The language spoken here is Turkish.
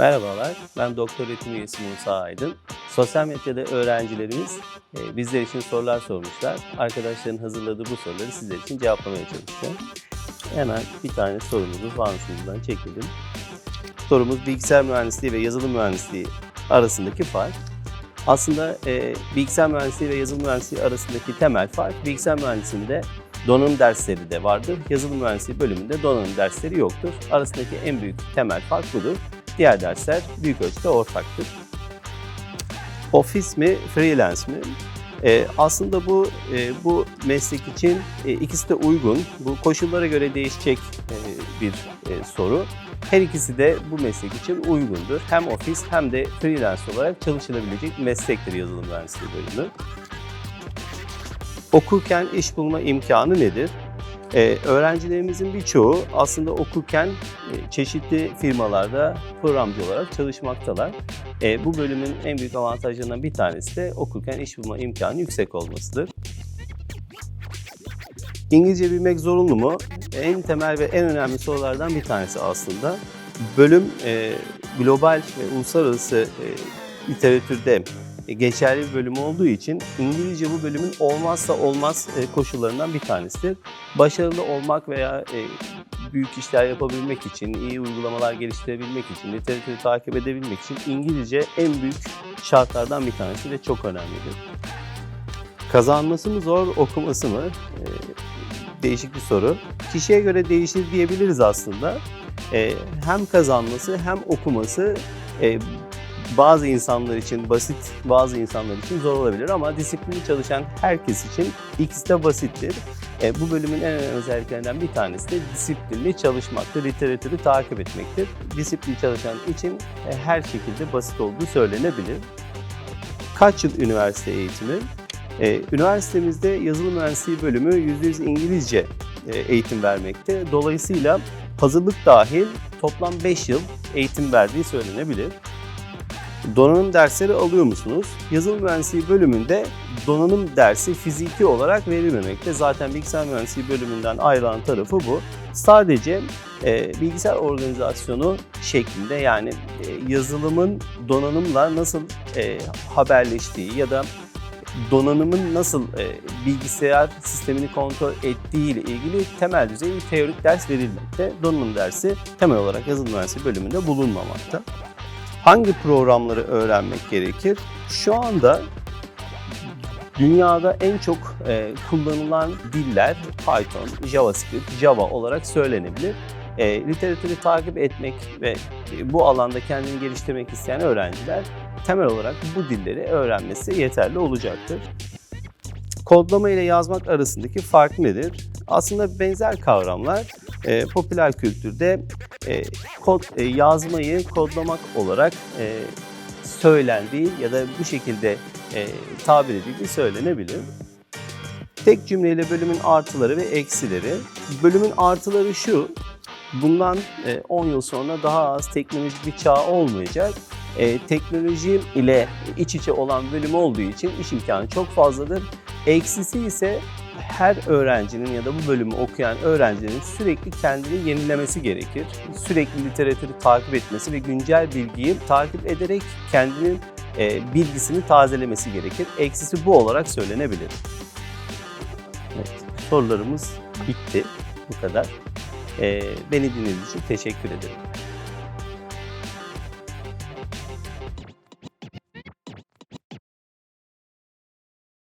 Merhabalar, ben Doktor Öğretim Üyesi Musa Aydın. Sosyal medyada öğrencilerimiz e, bizler için sorular sormuşlar. Arkadaşların hazırladığı bu soruları sizler için cevaplamaya çalışacağım. Hemen bir tane sorumuzu fansımızdan çekelim. Sorumuz bilgisayar mühendisliği ve yazılım mühendisliği arasındaki fark. Aslında e, bilgisayar mühendisliği ve yazılım mühendisliği arasındaki temel fark bilgisayar mühendisliğinde donanım dersleri de vardır. Yazılım mühendisliği bölümünde donanım dersleri yoktur. Arasındaki en büyük temel fark budur. Diğer dersler büyük ölçüde ortaktır. Ofis mi, freelance mi? Ee, aslında bu e, bu meslek için e, ikisi de uygun. Bu koşullara göre değişecek e, bir e, soru. Her ikisi de bu meslek için uygundur. Hem ofis hem de freelance olarak çalışılabilecek bir meslektir yazılım mühendisliği bölümü. Okurken iş bulma imkanı nedir? Ee, öğrencilerimizin birçoğu aslında okurken e, çeşitli firmalarda programcı olarak çalışmaktalar. E, bu bölümün en büyük avantajlarından bir tanesi de okurken iş bulma imkanı yüksek olmasıdır. İngilizce bilmek zorunlu mu? En temel ve en önemli sorulardan bir tanesi aslında. Bölüm e, global ve uluslararası e, literatürde geçerli bir bölüm olduğu için İngilizce bu bölümün olmazsa olmaz e, koşullarından bir tanesidir. Başarılı olmak veya e, büyük işler yapabilmek için, iyi uygulamalar geliştirebilmek için, literatürü takip edebilmek için İngilizce en büyük şartlardan bir tanesi ve çok önemlidir. Kazanması mı zor, okuması mı? E, değişik bir soru. Kişiye göre değişir diyebiliriz aslında. E, hem kazanması hem okuması e, bazı insanlar için basit, bazı insanlar için zor olabilir ama disiplinli çalışan herkes için ikisi de basittir. E, bu bölümün en önemli özelliklerinden bir tanesi de disiplinli çalışmaktır, literatürü takip etmektir. Disiplinli çalışan için e, her şekilde basit olduğu söylenebilir. Kaç yıl üniversite eğitimi? E, üniversitemizde yazılım mühendisliği bölümü %100 İngilizce e, eğitim vermekte. Dolayısıyla hazırlık dahil toplam 5 yıl eğitim verdiği söylenebilir. Donanım dersleri alıyor musunuz? Yazılım mühendisliği bölümünde donanım dersi fiziki olarak verilmemekte. Zaten bilgisayar mühendisliği bölümünden ayrılan tarafı bu. Sadece e, bilgisayar organizasyonu şeklinde yani e, yazılımın donanımla nasıl e, haberleştiği ya da donanımın nasıl e, bilgisayar sistemini kontrol ettiği ile ilgili temel düzey teorik ders verilmekte. Donanım dersi temel olarak yazılım mühendisliği bölümünde bulunmamakta. Hangi programları öğrenmek gerekir? Şu anda dünyada en çok e, kullanılan diller Python, JavaScript, Java olarak söylenebilir. E, literatürü takip etmek ve e, bu alanda kendini geliştirmek isteyen öğrenciler temel olarak bu dilleri öğrenmesi yeterli olacaktır. Kodlama ile yazmak arasındaki fark nedir? Aslında benzer kavramlar e, popüler kültürde e, kod e, yazmayı kodlamak olarak e, söylendiği ya da bu şekilde e, tabir edildiği söylenebilir. Tek cümleyle bölümün artıları ve eksileri. Bölümün artıları şu, bundan e, 10 yıl sonra daha az teknolojik bir çağ olmayacak. E, teknoloji ile iç içe olan bölüm olduğu için iş imkanı çok fazladır. Eksisi ise her öğrencinin ya da bu bölümü okuyan öğrencinin sürekli kendini yenilemesi gerekir. Sürekli literatürü takip etmesi ve güncel bilgiyi takip ederek kendinin e, bilgisini tazelemesi gerekir. Eksisi bu olarak söylenebilir. Evet, sorularımız bitti. Bu kadar. E, beni dinlediğiniz için teşekkür ederim.